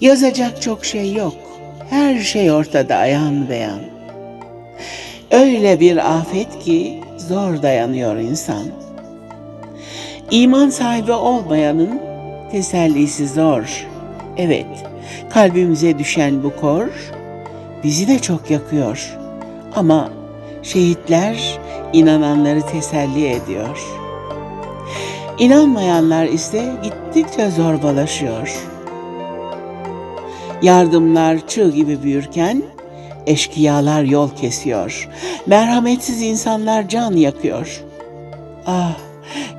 Yazacak çok şey yok. Her şey ortada ayan beyan. Öyle bir afet ki zor dayanıyor insan. İman sahibi olmayanın tesellisi zor. Evet, kalbimize düşen bu kor bizi de çok yakıyor. Ama şehitler inananları teselli ediyor. İnanmayanlar ise gittikçe zorbalaşıyor. Yardımlar çığ gibi büyürken eşkıyalar yol kesiyor. Merhametsiz insanlar can yakıyor. Ah,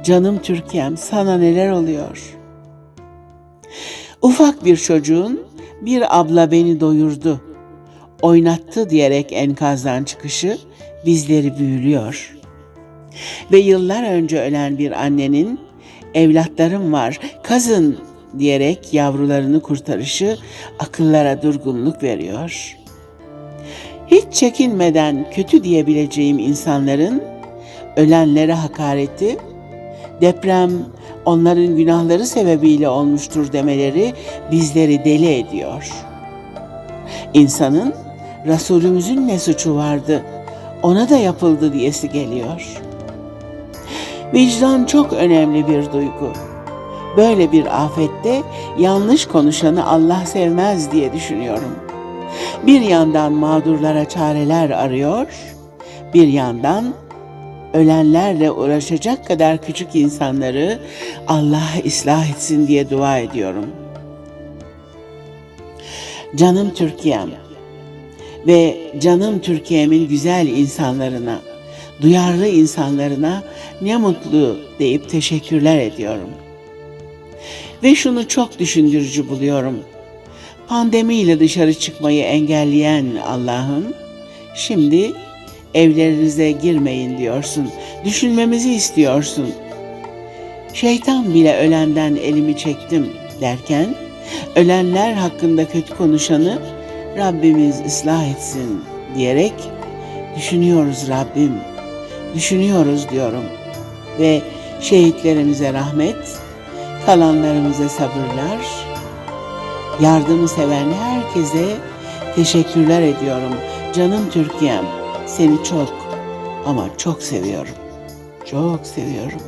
canım Türkiye'm sana neler oluyor? Ufak bir çocuğun bir abla beni doyurdu, oynattı diyerek enkazdan çıkışı bizleri büyülüyor. Ve yıllar önce ölen bir annenin evlatlarım var, kazın diyerek yavrularını kurtarışı akıllara durgunluk veriyor. Hiç çekinmeden kötü diyebileceğim insanların ölenlere hakareti, deprem onların günahları sebebiyle olmuştur demeleri bizleri deli ediyor. İnsanın Resulümüzün ne suçu vardı, ona da yapıldı diyesi geliyor. Vicdan çok önemli bir duygu. Böyle bir afette yanlış konuşanı Allah sevmez diye düşünüyorum. Bir yandan mağdurlara çareler arıyor, bir yandan ölenlerle uğraşacak kadar küçük insanları Allah ıslah etsin diye dua ediyorum. Canım Türkiye'm ve canım Türkiye'min güzel insanlarına, duyarlı insanlarına ne mutlu deyip teşekkürler ediyorum. Ve şunu çok düşündürücü buluyorum. Pandemiyle dışarı çıkmayı engelleyen Allah'ım, şimdi evlerinize girmeyin diyorsun. Düşünmemizi istiyorsun. Şeytan bile ölenden elimi çektim derken, ölenler hakkında kötü konuşanı Rabbimiz ıslah etsin diyerek düşünüyoruz Rabbim, düşünüyoruz diyorum. Ve şehitlerimize rahmet, kalanlarımıza sabırlar, yardımı seven herkese teşekkürler ediyorum. Canım Türkiye'm, seni çok ama çok seviyorum. Çok seviyorum.